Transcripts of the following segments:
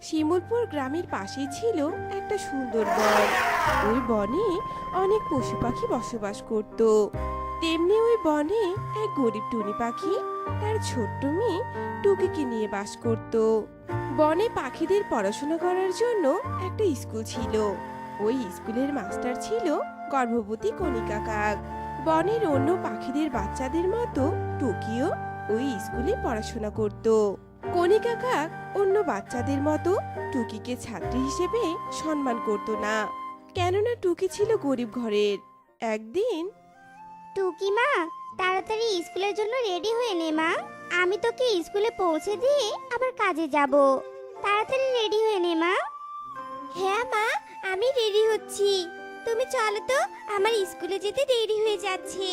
শিমুলপুর গ্রামের পাশেই ছিল একটা সুন্দর বন। ওই বনে অনেক পশু পাখি বসবাস করত। তেমনি ওই বনে এক গরিব টুনি পাখি তার ছোট্ট মেয়ে টুকিকে নিয়ে বাস করত। বনে পাখিদের পড়াশোনা করার জন্য একটা স্কুল ছিল। ওই স্কুলের মাস্টার ছিল গর্ভবতী কণিকা কাক। বনের অন্য পাখিদের বাচ্চাদের মতো টুকিও ওই স্কুলে পড়াশোনা করত। কণিকা কাক অন্য বাচ্চাদের মতো টুকিকে ছাত্রী হিসেবে সম্মান করত না। কেননা টুকি ছিল গরিব ঘরের। একদিন টুকি মা তাড়াতাড়ি স্কুলের জন্য রেডি হয়ে নে মা। আমি তোকে স্কুলে পৌঁছে দিয়ে আবার কাজে যাব। তাড়াতাড়ি রেডি হয়ে নে মা। হ্যাঁ মা আমি রেডি হচ্ছি। তুমি চলো তো আমার স্কুলে যেতে দেরি হয়ে যাচ্ছে।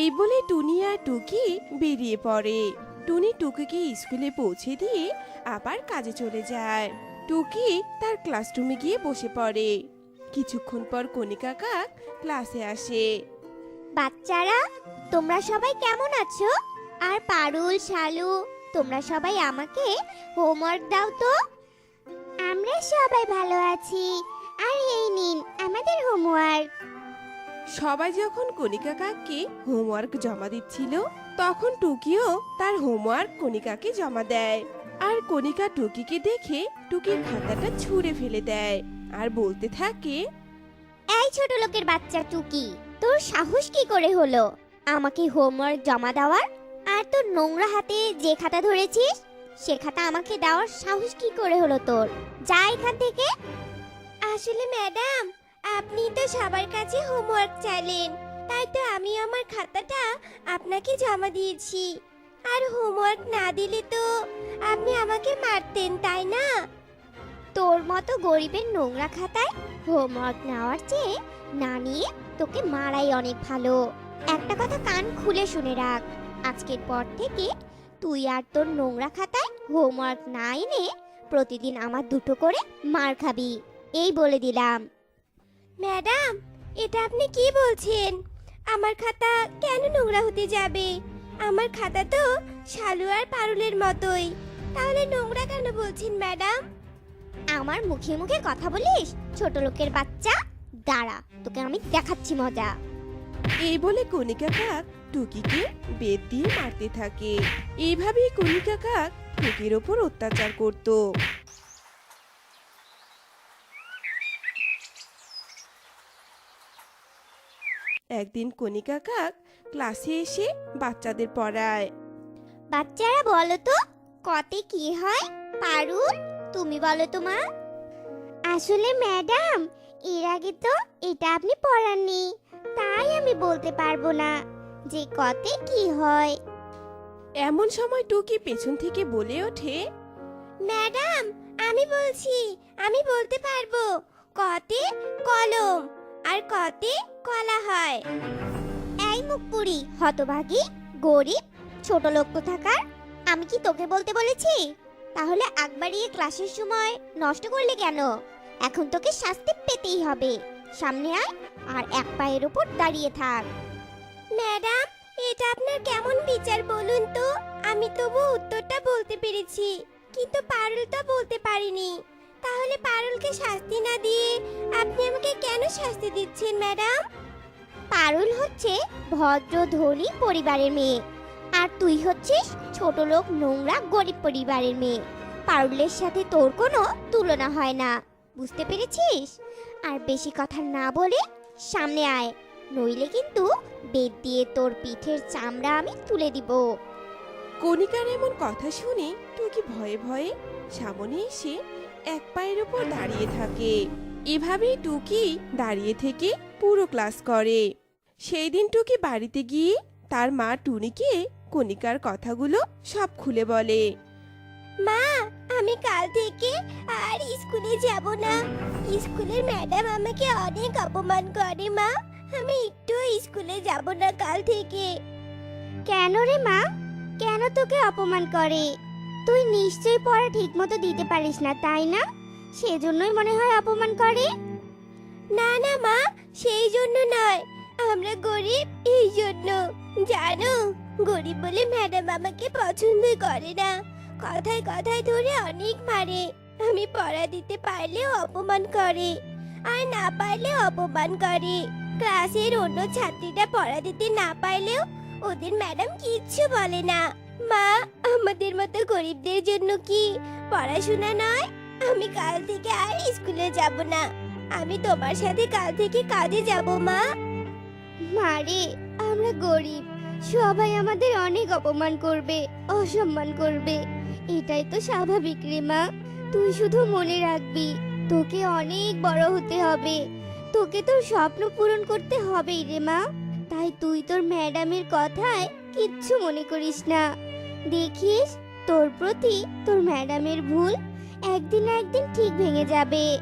এই বলে টুনি আর টুকি বেরিয়ে পড়ে। টুনি টুকিকে স্কুলে পৌঁছে দিয়ে আবার কাজে চলে যায়। টুকি তার ক্লাসরুমে গিয়ে বসে পড়ে। কিছুক্ষণ পর কণিকা কাক ক্লাসে আসে। বাচ্চারা তোমরা সবাই কেমন আছো? আর পারুল শালু তোমরা সবাই আমাকে হোমওয়ার্ক দাও তো? আমরা সবাই ভালো আছি। আর এই নিন আমাদের হোমওয়ার্ক সবাই যখন কণিকা কাককে হোমওয়ার্ক জমা দিচ্ছিল তখন টুকিও তার হোমওয়ার্ক কণিকাকে জমা দেয়। আর কণিকা টুকিকে দেখে টুকির খাতাটা ছুঁড়ে ফেলে দেয় আর বলতে থাকে এই ছোট লোকের বাচ্চা টুকি তোর সাহস কি করে হলো? আমাকে হোমওয়ার্ক জমা দেওয়ার? আর তোর নোংরা হাতে যে খাতা ধরেছিস সে খাতা আমাকে দেওয়ার সাহস কি করে হলো তোর? যা এখান থেকে। আসলে ম্যাডাম আপনি তো সবার কাছে হোমওয়ার্ক চাইলেন। তাই তো আমি আমার খাতাটা আপনাকে জমা দিয়েছি। আর হোমওয়ার্ক না দিলে তো আপনি আমাকে মারতেন, তাই না? তোর মতো গরিবের নোংরা খাতায় হোমওয়ার্ক নেওয়ার চেয়ে না নিয়ে তোকে মারাই অনেক ভালো। একটা কথা কান খুলে শুনে রাখ, আজকের পর থেকে তুই আর তোর নোংরা খাতায় হোমওয়ার্ক না এনে প্রতিদিন আমার দুটো করে মার খাবি। এই বলে দিলাম। ম্যাডাম, এটা আপনি কি বলছেন? আমার খাতা কেন নোংরা হতে যাবে? আমার খাতা তো শালু আর পারুলের মতোই। তাহলে নোংরা কেন বলছেন ম্যাডাম? আমার মুখে মুখে কথা বলিস? ছোট লোকের বাচ্চা? দাঁড়া তোকে আমি দেখাচ্ছি মজা। এই বলে কণিকা কাক টুকিকে বেত দিয়ে মারতে থাকে। এইভাবেই কণিকা কাক টুকির ওপর অত্যাচার করত। একদিন কণিকা কাক ক্লাসে এসে বাচ্চাদের পড়ায়। বাচ্চারা বলো তো কতে কি হয়? পারুল তুমি বলো তো মা। আসলে ম্যাডাম এর আগে তো এটা আপনি পড়াননি তাই আমি বলতে পারব না যে কতে কি হয়। এমন সময় টুকি পেছন থেকে বলে ওঠে ম্যাডাম আমি বলছি আমি বলতে পারব কতে কলম আর কতে কলা হয়। এই মুখপুরি হতভাগী, গরিব, ছোট লোক থাকার আমি কি তোকে বলতে বলেছি? তাহলে একবারিয়ে ক্লাসের সময় নষ্ট করলে কেন? এখন তোকে শাস্তি পেতেই হবে। সামনে আয় আর এক পায়ের উপর দাঁড়িয়ে থাক। ম্যাডাম, এটা আপনার কেমন বিচার বলুন তো? আমি তবু উত্তরটা বলতে পেরেছি, কিন্তু পারুলটা বলতে পারিনি। তাহলে পারুলকে শাস্তি না দিয়ে আপনি আমাকে কেন শাস্তি দিচ্ছেন, ম্যাডাম? পারুল হচ্ছে ভদ্র, ধনী পরিবারের মেয়ে। আর তুই হচ্ছিস ছোট লোক, নোংরা, গরিব পরিবারের মেয়ে। পারুলের সাথে তোর কোনো তুলনা হয় না, বুঝতে পেরেছিস? আর বেশি কথা না বলে সামনে আয়, নইলে কিন্তু বেদ দিয়ে তোর পিঠের চামড়া আমি তুলে দিব। কণিকার এমন কথা শুনে টুকি ভয়ে ভয়ে সামনে এসে এক পায়ের উপর দাঁড়িয়ে থাকে। এভাবেই টুকি দাঁড়িয়ে থেকে পুরো ক্লাস করে। সেই দিন টুকি বাড়িতে গিয়ে তার মা টুনিকে কণিকার কথাগুলো সব খুলে বলে, মা, আমি কাল থেকে আর স্কুলে যাব না। স্কুলের ম্যাডাম আমাকে অনেক অপমান করে, মা। আমি একটু স্কুলে যাব না কাল থেকে। কেন রে মা? কেন তোকে অপমান করে? তুই নিশ্চয়ই পড়া ঠিকমতো দিতে পারিস না, তাই না? সেজন্যই মনে হয় অপমান করে। না না মা, সেই জন্য নয়। আমরা গরিব, এই জন্য। জানো, গরিব বলে ম্যাডাম আমাকে পছন্দ করে না। কথায় কথায় ধরে অনেক মারে। আমি পড়া দিতে পারলেও অপমান করে। আর না পারলেও অপমান করে। ক্লাসের অন্য ছাত্রীরা পড়া দিতে না পারলেও ওদের ম্যাডাম কিচ্ছু বলে না। মা, আমাদের মতো গরিবদের জন্য কি পড়াশোনা নয়? আমি কাল থেকে আর স্কুলে যাব না। আমি তোমার সাথে কাল থেকে কাজে যাব, মা। মারে আমরা গরিব। সবাই আমাদের অনেক অপমান করবে, অসম্মান করবে। এটাই তো স্বাভাবিক রে, মা। তুই শুধু মনে রাখবি, তোকে অনেক বড় হতে হবে। তোকে তোর স্বপ্ন পূরণ করতে হবেই রে, মা। তাই তুই তোর ম্যাডামের কথায় কিচ্ছু মনে করিস না। দেখিস তোর প্রতি তোর ম্যাডামের ভুল একদিন না একদিন ঠিক ভেঙে যাবে।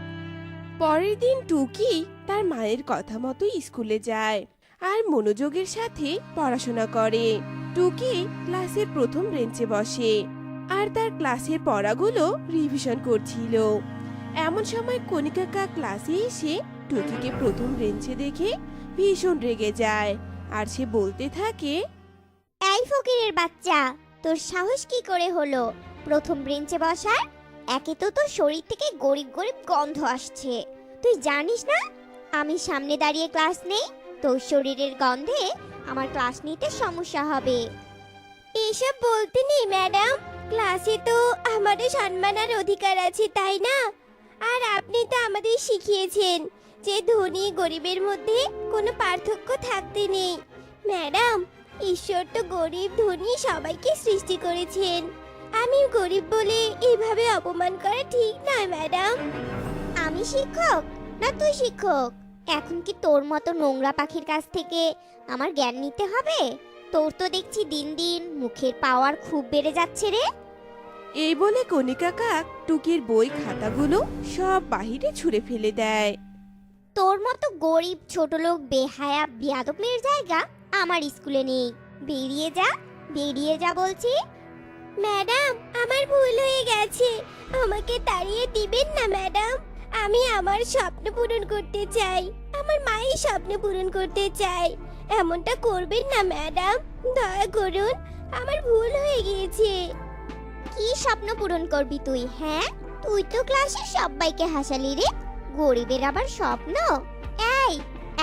পরের দিন টুকি তার মায়ের কথা মতো স্কুলে যায় আর মনোযোগের সাথে পড়াশোনা করে। টুকি ক্লাসের প্রথম বেঞ্চে বসে আর তার ক্লাসের পড়াগুলো রিভিশন করছিল। এমন সময় কণিকাকা ক্লাসে এসে টুকিকে প্রথম বেঞ্চে দেখে ভীষণ রেগে যায় আর সে বলতে থাকে এই ফকিরের বাচ্চা তোর সাহস কি করে হলো? প্রথম বেঞ্চে বসার? একে তো তোর শরীর থেকে গরিব গরিব গন্ধ আসছে। তুই জানিস না? আমি সামনে দাঁড়িয়ে ক্লাস নেই। তোর শরীরের গন্ধে আমার ক্লাস নিতে সমস্যা হবে। এসব বলতে নেই, ম্যাডাম। ক্লাসে তো আমাদের সম্মান আর অধিকার আছে, তাই না? আর আপনি তো আমাদের শিখিয়েছেন যে ধনী গরিবের মধ্যে কোনো পার্থক্য থাকতে নেই। ম্যাডাম ঈশ্বর তো গরিব ধনী সবাইকে সৃষ্টি করেছেন। আমি গরিব বলে এভাবে অপমান করা ঠিক নয় ম্যাডাম। আমি শিক্ষক না তুই শিক্ষক? এখন কি তোর মতো নোংরা পাখির কাছ থেকে আমার জ্ঞান নিতে হবে? তোর তো দেখছি দিন দিন মুখের পাওয়ার খুব বেড়ে যাচ্ছে রে। এই বলে কণিকা কাক টুকির বই খাতাগুলো সব বাহিরে ছুঁড়ে ফেলে দেয়। তোর মতো গরিব ছোট লোক বেহায়া বিয়াদব মেয়ের জায়গা আমার স্কুলে নেই। বেরিয়ে যা বেরিয়ে যা বলছি। ম্যাডাম, আমার ভুল হয়ে গেছে। আমাকে তাড়িয়ে দিবেন না, ম্যাডাম। আমি আমার স্বপ্ন পূরণ করতে চাই। আমার মায়ের স্বপ্ন পূরণ করতে চাই। এমনটা করবেন না, ম্যাডাম। দয়া করুন, আমার ভুল হয়ে গিয়েছে। কি স্বপ্ন পূরণ করবি তুই হ্যাঁ? তুই তো ক্লাসে সবাইকে হাসালি রে। গরিবের আবার স্বপ্ন।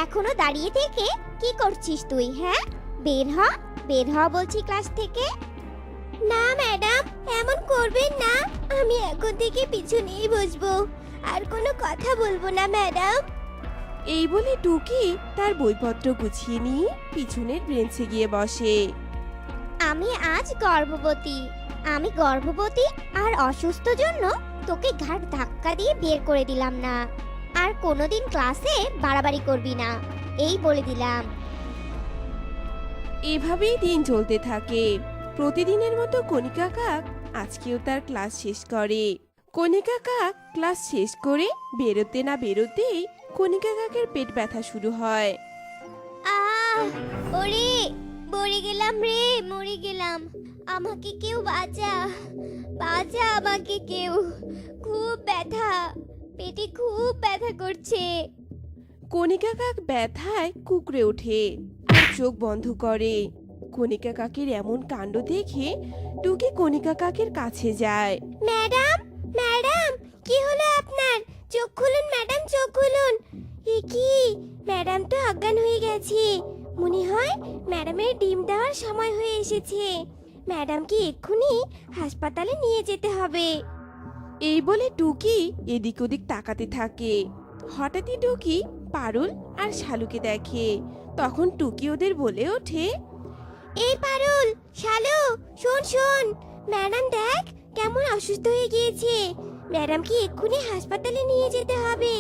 এখনও দাঁড়িয়ে থেকে কি করছিস তুই হ্যাঁ? বের হ বের হ বলছি ক্লাস থেকে। না ম্যাডাম এমন করবেন না। আমি এখন থেকে পিছনেই বসবো। আর কোনো কথা বলব না ম্যাডাম এই বলে টুকি তার বইপত্র গুছিয়ে নিয়ে পিছনের বেঞ্চে গিয়ে বসে। আমি আজ গর্ভবতী। আমি গর্ভবতী আর অসুস্থ জন্য তোকে ঘাট ধাক্কা দিয়ে বের করে দিলাম না। আর কোনোদিন ক্লাসে বাড়াবাড়ি করবি না। এই বলে দিলাম। এভাবেই দিন চলতে থাকে। প্রতিদিনের মতো কণিকা কাক আজকেও তার ক্লাস শেষ করে। কণিকা কাক ক্লাস শেষ করে বেরোতে না বেরোতেই কণিকা কাকের পেট ব্যথা শুরু হয়। আহ ওরে মরে গেলাম রে মরে গেলাম। আমাকে কেউ বাঁচা বাঁচা আমাকে কেউ। খুব ব্যথা। পেটে খুব ব্যথা করছে। কণিকা কাক ব্যথায় কুকড়ে ওঠে আর চোখ বন্ধ করে। কণিকা কাকের এমন কাণ্ড দেখে টুকি কণিকা কাকের কাছে যায়। ম্যাডাম ম্যাডাম কি হলো আপনার? চোখ খুলুন ম্যাডাম চোখ খুলুন। এ কি? ম্যাডাম তো অজ্ঞান হয়ে গেছে। মনে হয় ম্যাডামের ডিম দেওয়ার সময় হয়ে এসেছে। ম্যাডামকে এক্ষুনি হাসপাতালে নিয়ে যেতে হবে। এই বলে টুকি এদিক ওদিক তাকাতে থাকে। হঠাৎই টুকি পারুল আর শালুকে দেখে। তখন টুকি ওদের বলে ওঠে, এই পারুল, শালু, শোন শোন। ম্যাডাম দেখ, কেমন অসুস্থ হয়ে গিয়েছে। ম্যাডামকে এক্ষুনি হাসপাতালে নিয়ে যেতে হবে।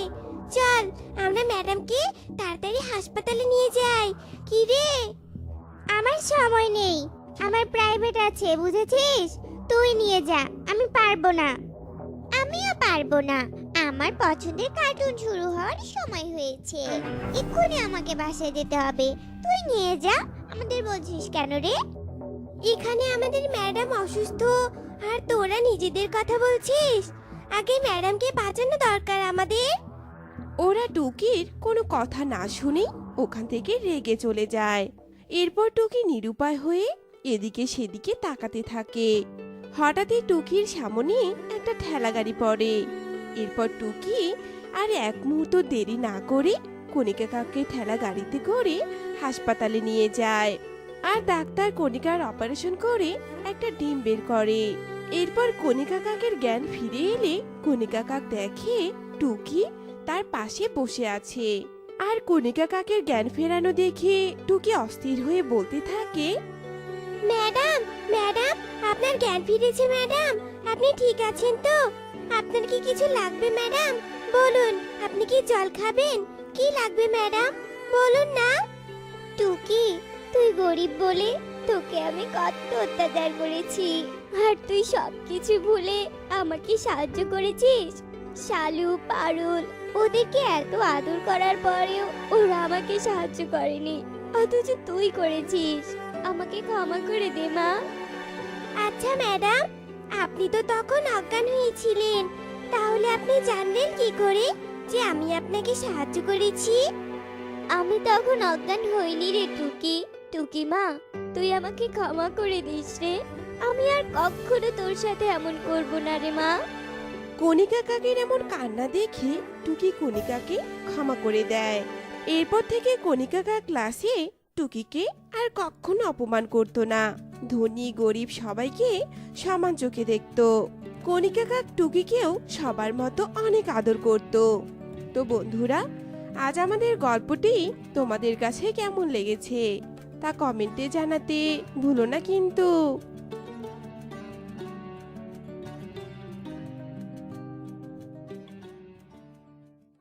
চল, আমরা ম্যাডামকে তাড়াতাড়ি হাসপাতালে নিয়ে যাই। কি রে? আমার সময় নেই। আমার প্রাইভেট আছে, বুঝেছিস? তুই নিয়ে যা, আমি পারব না। পারব না। আমার পছন্দের কার্টুন শুরু হওয়ার সময় হয়েছে। এক্ষুনি আমাকে বাসায় যেতে হবে। তুই নিয়ে যা। আমাদের বলছিস কেন রে? এখানে আমাদের ম্যাডাম অসুস্থ। আর তোরা নিজেদের কথা বলছিস? আগে ম্যাডামকে বাঁচানো দরকার আমাদের। ওরা টুকির কোনো কথা না শুনেই ওখান থেকে রেগে চলে যায়। এরপর টুকি নিরুপায় হয়ে এদিকে সেদিকে তাকাতে থাকে। হঠাৎই টুকির সামনে একটা ঠেলা গাড়ি পড়ে। এরপর টুকি আর এক মুহূর্ত দেরি না করে কণিকা কাককে ঠেলা গাড়িতে করে হাসপাতালে নিয়ে যায় আর ডাক্তার কণিকার অপারেশন করে একটা ডিম বের করে। এরপর কণিকা কাকের জ্ঞান ফিরে এলে কণিকা কাক দেখে টুকি তার পাশে বসে আছে আর কণিকা কাকের জ্ঞান ফেরানো দেখে টুকি অস্থির হয়ে বলতে থাকে, ম্যাডাম ম্যাডাম আপনার জ্ঞান ফিরেছে, ম্যাডাম। আপনি ঠিক আছেন তো? আপনার কি কিছু লাগবে, ম্যাডাম? বলুন, আপনি কি জল খাবেন? কি লাগবে, ম্যাডাম? বলুন না। টুকি তুই গরিব বলে তোকে আমি কত অত্যাচার করেছি। আর তুই সব কিছু ভুলে আমাকে সাহায্য করেছিস? শালু, পারুল, ওদেরকে এত আদর করার পরেও ওরা আমাকে সাহায্য করেনি। অথচ তুই করেছিস। আমাকে ক্ষমা করে দে, মা। আচ্ছা ম্যাডাম। আপনি তো তখন অজ্ঞান হয়েছিলেন। তাহলে আপনি জানলেন কি করে যে আমি আপনাকে সাহায্য করেছি? আমি তখন অজ্ঞান হইনি রে টুকি। টুকি মা, তুই আমাকে ক্ষমা করে দিস রে। আমি আর কখনো তোর সাথে এমন করব না রে মা। কণিকা কাকের এমন কান্না দেখে টুকি কণিকাকে ক্ষমা করে দেয়। এরপর থেকে কণিকা কাক ক্লাসে টুকিকে আর কখনো অপমান করতো না। ধনী, গরিব সবাইকে সমান চোখে দেখত। কণিকা কাক টুকিকেও সবার মতো অনেক আদর করত। তো বন্ধুরা, আজ আমাদের গল্পটি তোমাদের কাছে কেমন লেগেছে তা কমেন্টে জানাতে ভুলো না কিন্তু।